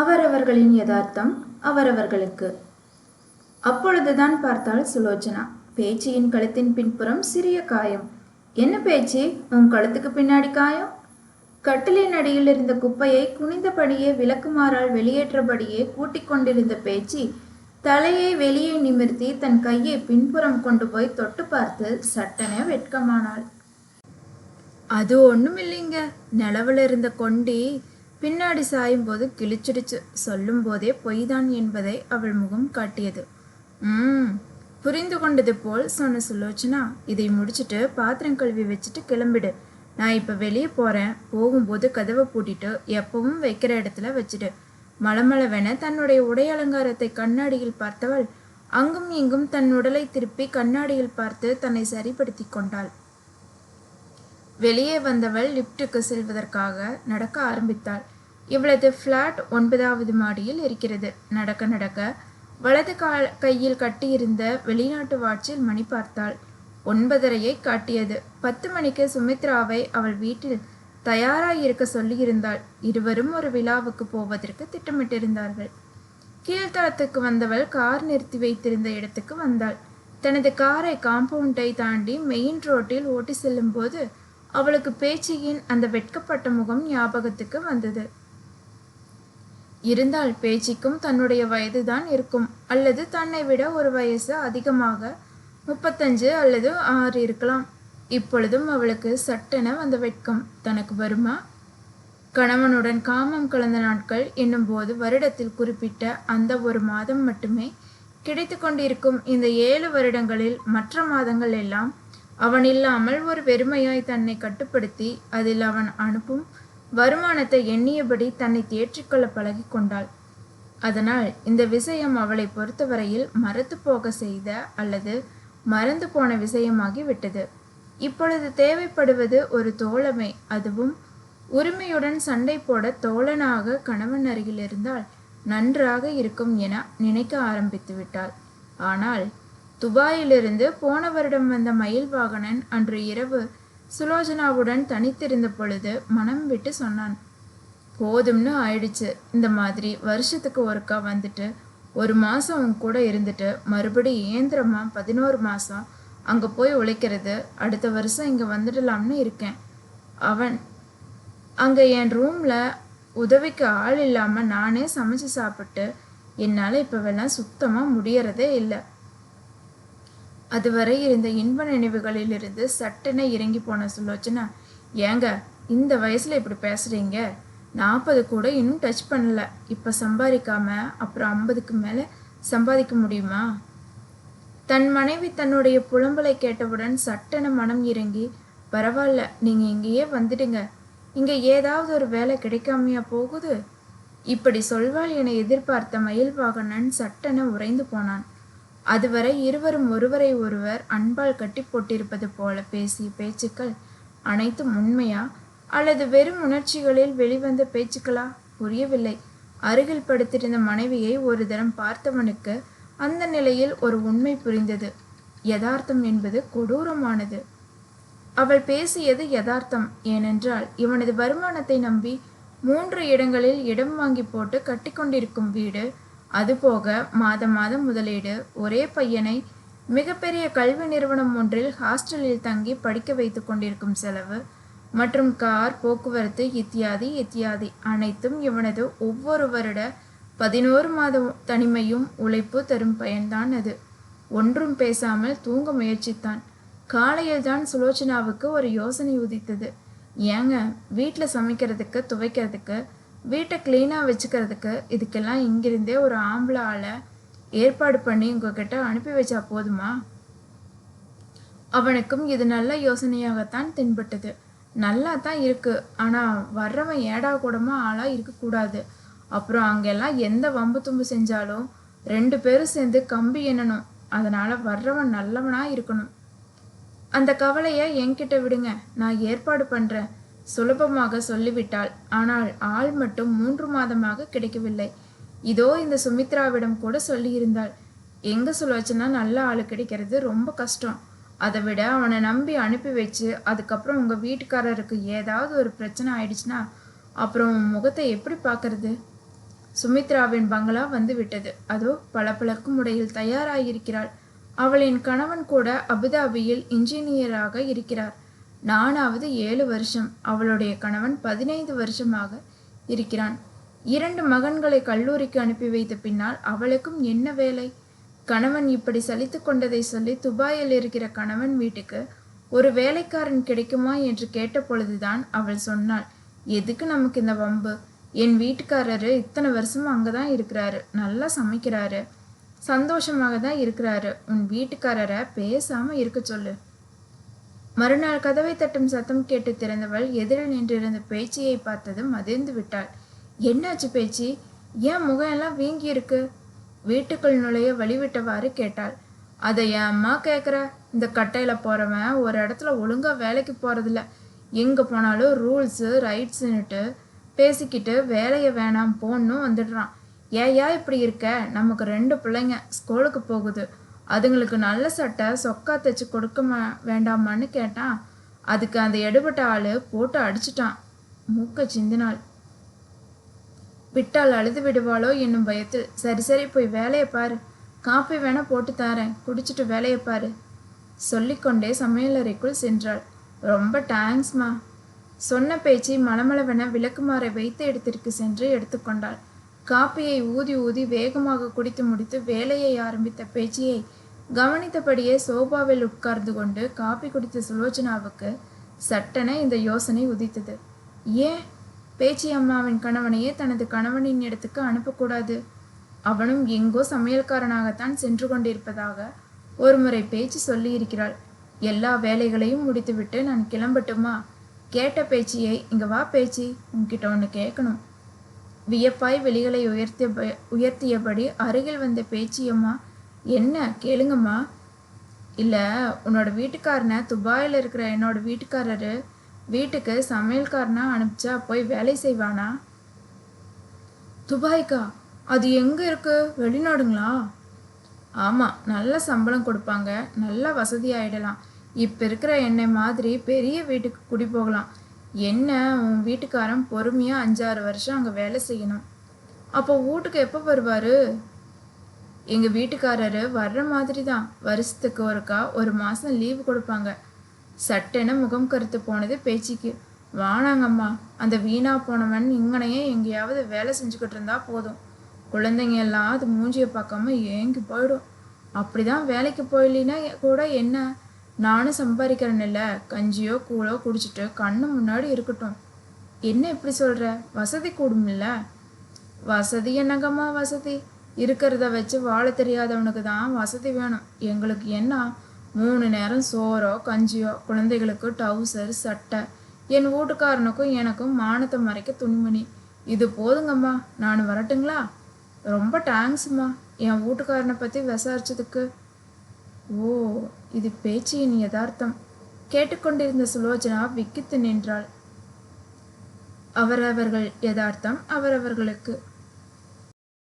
அவரவர்களின் யதார்த்தம் அவரவர்களுக்கு. அப்பொழுதுதான் பார்த்தாள் சுலோச்சனா. பேச்சியின் கழுத்தின் பின்புறம் சிறிய காயம். என்ன பேச்சு உன் கழுத்துக்கு பின்னாடி காயம்? கட்டிலின் அடியில் இருந்த குப்பையை குனிந்தபடியே விளக்குமாறால் வெளியேற்றபடியே கூட்டிக் கொண்டிருந்த பேச்சு தலையை வெளியே நிமிர்த்தி தன் கையை பின்புறம் கொண்டு போய் தொட்டு பார்த்து சட்டனே வெட்கமானாள். அது ஒன்றும் இல்லைங்க நிலவில் இருந்த கொண்டி பின்னாடி சாயும் போது கிழிச்சிடுச்சு. சொல்லும் போதே பொய்தான் என்பதை அவள் முகம் காட்டியது. ம் புரிந்து கொண்டது போல் சொன்ன சுலோச்சனா இதை முடிச்சிட்டு பாத்திரம் கழுவி வச்சுட்டு கிளம்பிடு. நான் இப்போ வெளியே போகிறேன் போகும்போது கதவை பூட்டிட்டு எப்பவும் வைக்கிற இடத்துல வச்சுடு. மளமளவென தன்னுடைய உடை அலங்காரத்தை கண்ணாடியில் பார்த்தவள் அங்கும் இங்கும் தன் உடலை திருப்பி கண்ணாடியில் பார்த்து தன்னை சரிப்படுத்தி கொண்டாள். வெளியே வந்தவள் லிப்டுக்கு செல்வதற்காக நடக்க ஆரம்பித்தாள். இவளது ஃப்ளாட் ஒன்பதாவது மாடியில் இருக்கிறது. நடக்க நடக்க வலது கால் கையில் கட்டியிருந்த வெளிநாட்டு வாட்சில் மணி பார்த்தாள். ஒன்பதரையை காட்டியது. பத்து மணிக்கு சுமித்ராவை அவள் வீட்டில் தயாராக இருக்க சொல்லியிருந்தாள். இருவரும் ஒரு விழாவுக்கு போவதற்கு திட்டமிட்டிருந்தார்கள். கீழ்த்தளத்துக்கு வந்தவள் கார் நிறுத்தி வைத்திருந்த இடத்துக்கு வந்தாள். தனது காரை காம்பவுண்டை தாண்டி மெயின் ரோட்டில் ஓட்டி செல்லும்போது அவளுக்கு பேச்சியின் அந்த வெட்கப்பட்ட முகம் ஞாபகத்துக்கு வந்தது. இருந்தால் பேச்சிக்கும் தன்னுடைய வயதுதான் இருக்கும். அல்லது தன்னை விட ஒரு வயசு அதிகமாக முப்பத்தஞ்சு அல்லது ஆறு இருக்கலாம். இப்பொழுதும் அவளுக்கு சட்டென வந்த வெட்கம். தனக்கு வருமா? கணவனுடன் காமம் கலந்த நாட்கள் என்னும்போது வருடத்தில் குறிப்பிட்ட அந்த ஒரு மாதம் மட்டுமே கிடைத்து கொண்டிருக்கும். இந்த ஏழு வருடங்களில் மற்ற மாதங்கள் எல்லாம் அவன் இல்லாமல் ஒரு வெறுமையாய் தன்னை கட்டுப்படுத்தி அதில் அவன் அனுப்பும் வருமானத்தை எண்ணியபடி தன்னை தேற்றிக்கொள்ள பழகி கொண்டாள். அதனால் இந்த விஷயம் அவளை பொறுத்தவரையில் மறத்து போக செய்த அல்லது மறந்து போன விஷயமாகி விட்டது. இப்பொழுது தேவைப்படுவது ஒரு தோழமை அதுவும் உரிமையுடன் சண்டை போட தோழனாக கணவன் அருகில் இருந்தால் நன்றாக இருக்கும் என நினைக்க ஆரம்பித்து விட்டாள். ஆனால் துபாயிலிருந்து போன வருடம் வந்த மயில் வாகனன் அன்று இரவு சுலோச்சனாவுடன் தனித்திருந்த பொழுது மனம் விட்டு சொன்னான் போதும்னு ஆயிடுச்சு. இந்த மாதிரி வருஷத்துக்கு ஒருக்கா வந்துட்டு ஒரு மாதம் உன் கூட இருந்துட்டு மறுபடி ஏந்திரமாக பதினோரு மாதம் அங்கே போய் உழைக்கிறது அடுத்த வருஷம் இங்கே வந்துடலாம்னு இருக்கேன். அவன் அங்கே என் ரூமில் உதவிக்கு ஆள் இல்லாமல் நானே சமைச்சு சாப்பிட்டு என்னால் இப்போவெல்லாம் சுத்தமாக முடியறதே இல்லை. அதுவரை இருந்த இன்ப நினைவுகளிலிருந்து சட்டென இறங்கி போன சுலோச்சனா ஏங்க இந்த வயசில் இப்படி பேசுகிறீங்க நாற்பது கூட இன்னும் டச் பண்ணல. இப்போ சம்பாதிக்காம அப்புறம் ஐம்பதுக்கு மேலே சம்பாதிக்க முடியுமா? தன் மனைவி தன்னுடைய புலம்பலை கேட்டவுடன் சட்டென மனம் இறங்கி பரவாயில்ல நீங்கள் இங்கேயே வந்துடுங்க. இங்கே ஏதாவது ஒரு வேலை கிடைக்காமையா போகுது? இப்படி சொல்வாள் என எதிர்பார்த்த மயில் வாகனன் சட்டென உறைந்து போனான். அதுவரை இருவரும் ஒருவரை ஒருவர் அன்பால் கட்டி போட்டிருப்பது போல பேசிய பேச்சுக்கள் அனைத்தும் உண்மையா? அல்லது வெறும் உணர்ச்சிகளில் வெளிவந்த பேச்சுக்களா? புரியவில்லை. அருகில் படுத்திருந்த மனைவியை ஒரு தரம் பார்த்தவனுக்கு அந்த நிலையில் ஒரு உண்மை புரிந்தது. யதார்த்தம் என்பது கொடூரமானது. அவள் பேசியது யதார்த்தம். ஏனென்றால் இவனது வருமானத்தை நம்பி மூன்று இடங்களில் இடம் வாங்கி போட்டு கட்டிக்கொண்டிருக்கும் வீடு அதுபோக மாதம் மாதம் முதலீடு. ஒரே பையனை மிகப்பெரிய கல்வி நிறுவனம் ஒன்றில் ஹாஸ்டலில் தங்கி படிக்க வைத்து கொண்டிருக்கும் செலவு மற்றும் கார் போக்குவரத்து இத்தியாதி இத்தியாதி அனைத்தும் இவனது ஒவ்வொரு வருட பதினோரு மாத தனிமையும் உழைப்பு தரும் பயன்தான் அது. ஒன்றும் பேசாமல் தூங்க முயற்சித்தான். காலையில் தான் சுலோச்சனாவுக்கு ஒரு யோசனை உதித்தது. ஏங்க வீட்டில் சமைக்கிறதுக்கு துவைக்கிறதுக்கு வீட்டை க்ளீனாக வச்சுக்கிறதுக்கு இதுக்கெல்லாம் இங்கிருந்தே ஒரு ஆம்பளை ஆளை ஏற்பாடு பண்ணி உங்ககிட்ட அனுப்பி வச்சா போதுமா? அவனுக்கும் இது நல்ல யோசனையாகத்தான் தென்பட்டது. நல்லா தான் இருக்குது ஆனால் வர்றவன் ஏடா கூடமா ஆளாக இருக்கக்கூடாது. அப்புறம் அங்கெல்லாம் எந்த வம்பு தும்பு செஞ்சாலும் ரெண்டு பேரும் சேர்ந்து கம்பி எண்ணணும். அதனால் வர்றவன் நல்லவனாக இருக்கணும். அந்த கவலையை என்கிட்ட விடுங்க. நான் ஏற்பாடு பண்ணுறேன் சுலபமாக சொல்லிவிட்டாள். ஆனால் ஆள் மட்டும் மூன்று மாதமாக கிடைக்கவில்லை. இதோ இந்த சுமித்ராவிடம் கூட சொல்லியிருந்தாள். எங்க சுலோச்சனா நல்ல ஆள் கிடைக்கிறது ரொம்ப கஷ்டம். அதை விட அவனை நம்பி அனுப்பி வச்சு அதுக்கப்புறம் உங்கள் வீட்டுக்காரருக்கு ஏதாவது ஒரு பிரச்சனை ஆயிடுச்சுன்னா அப்புறம் உன் முகத்தை எப்படி பார்க்கறது? சுமித்ராவின் பங்களா வந்து விட்டது அதோ பளபளக்கும் உடையில் தயாராகியிருக்கிறாள் அவளின் கணவன் கூட அபுதாபியில் இன்ஜினியராக இருக்கிறார். நானாவது ஏழு வருஷம். அவளுடைய கணவன் பதினைந்து வருஷமாக இருக்கிறான். இரண்டு மகன்களை கல்லூரிக்கு அனுப்பி வைத்த பின்னால் அவளுக்கும் என்ன வேலை? கணவன் இப்படி சலித்து கொண்டதை சொல்லி துபாயில் இருக்கிற கணவன் வீட்டுக்கு ஒரு வேலைக்காரன் கிடைக்குமா என்று கேட்ட பொழுதுதான் அவள் சொன்னாள் எதுக்கு நமக்கு இந்த வம்பு? என் வீட்டுக்காரரு இத்தனை வருஷமும் அங்கே தான் இருக்கிறாரு. நல்லா சமைக்கிறாரு. சந்தோஷமாக தான் இருக்கிறாரு. உன் வீட்டுக்காரரை பேசாமல் இருக்க சொல்லு. மறுநாள் கதவை தட்டும் சத்தம் கேட்டு திறந்தவள் எதிரில் நின்றிருந்த பேச்சியை பார்த்ததும் அதிர்ந்து விட்டாள். என்னாச்சு பேச்சி? ஏன் முகம் எல்லாம் வீங்கி இருக்கு? வீட்டுக்குள் நுழைய வழிவிட்டவாறு கேட்டாள். அதை என் அம்மா கேட்குற இந்த கட்டையில் போகிறவன் ஒரு இடத்துல ஒழுங்காக வேலைக்கு போகிறதில்ல எங்கே போனாலும் ரூல்ஸு ரைட்ஸுன்னுட்டு பேசிக்கிட்டு வேலையை வேணாம் போன்னு வந்துடுறான். ஏயா இப்படி இருக்க? நமக்கு ரெண்டு பிள்ளைங்க. ஸ்கூலுக்கு போகுது. அதுங்களுக்கு நல்ல சட்டை சொக்கா தைச்சு கொடுக்க மா- வேண்டாமான்னு கேட்டான் அதுக்கு அந்த எடுபட்ட ஆள் போட்டு அடிச்சிட்டான். மூக்க சிந்தினாள். விட்டால் அழுது விடுவாளோ என்னும் பயத்தில் சரி சரி போய் வேலையை பாரு. காப்பி வேணா போட்டு தரேன் குடிச்சிட்டு வேலையை பாரு. சொல்லிக்கொண்டே சமையலறைக்குள் சென்றாள். ரொம்ப தேங்க்ஸ்மா சொன்ன பேச்சு மலமளவென விளக்குமாறை வைத்த இடத்திற்கு சென்று எடுத்துக்கொண்டாள். காப்பியை ஊதி ஊதி வேகமாக குடித்து முடித்து வேலையை ஆரம்பித்த பேச்சியை கவனித்தபடியே சோபாவில் உட்கார்ந்து கொண்டு காப்பி குடித்த சுலோச்சனாவுக்கு சட்டென இந்த யோசனை உதித்தது. ஏன்? பேச்சி அம்மாவின் கணவனையே தனது கணவனின் இடத்துக்கு அனுப்பக்கூடாது. அவனும் எங்கோ சமையல்காரனாகத்தான் சென்று கொண்டிருப்பதாக ஒருமுறை பேச்சு சொல்லியிருக்கிறாள். எல்லா வேலைகளையும் முடித்துவிட்டு நான் கிளம்பட்டுமா? கேட்ட பேச்சியை இங்க வா பேச்சி உன்கிட்ட ஒன்று கேட்கணும். வியப்பாய் வெளிகளை உயர்த்திய உயர்த்தியபடி அருகில் வந்த பேச்சியம்மா என்ன? கேளுங்கம்மா. இல்லை உன்னோட வீட்டுக்காரனை துபாயில் இருக்கிற என்னோட வீட்டுக்காரரு வீட்டுக்கு சமையல்காரனா அனுப்பிச்சா போய் வேலை செய்வானா? துபாய்க்கா? அது எங்கே இருக்கு? வெளிநாடுங்களா? ஆமாம் நல்ல சம்பளம் கொடுப்பாங்க. நல்ல வசதியாயிடலாம். இப்போ இருக்கிற என்னை மாதிரி பெரிய வீட்டுக்கு குடி போகலாம். என்ன உன் வீட்டுக்காரன் பொறுமையாக அஞ்சாறு வருஷம் அங்கே வேலை செய்யணும். அப்போ வீட்டுக்கு எப்போ வருவார்? எங்கள் வீட்டுக்காரரு வர்ற மாதிரி தான் வருஷத்துக்கு ஒருக்கா ஒரு மாதம் லீவு கொடுப்பாங்க. சட்டென முகம் கருத்து போனது பேச்சுக்கு. வானாங்கம்மா அந்த வீணா போனவன் இங்கனையே எங்கேயாவது வேலை செஞ்சுக்கிட்டு இருந்தா போதும். குழந்தைங்க எல்லாம் அது மூஞ்சியை பார்க்காம ஏங்கி போயிடும். அப்படிதான் வேலைக்கு போயிலினா கூட என்ன? நானும் சம்பாதிக்கிறேன்ல இல்லை கஞ்சியோ கூழோ குடிச்சிட்டு கண்ணு முன்னாடி இருக்கட்டும். என்ன இப்படி சொல்கிற வசதி கூடுமில்ல வசதி என்னங்கம்மா வசதி? இருக்கிறத வச்சு வாழ தெரியாதவனுக்கு தான் வசதி வேணும். எங்களுக்கு என்ன? மூணு நேரம் சோறோ கஞ்சியோ குழந்தைகளுக்கு டவுசர் சட்டை. என் வீட்டுக்காரனுக்கும் எனக்கும் மானத்தை மறைக்க துணிமணி. இது போதுங்கம்மா. நான் வரட்டுங்களா? ரொம்ப தேங்க்ஸ்ம்மா என் வீட்டுக்காரனை பற்றி விசாரிச்சதுக்கு. ஓ இது பேச்சியின் யதார்த்தம். கேட்டுக்கொண்டிருந்த சுலோச்சனா விக்கித்து நின்றாள். அவரவர்கள் யதார்த்தம் அவரவர்களுக்கு.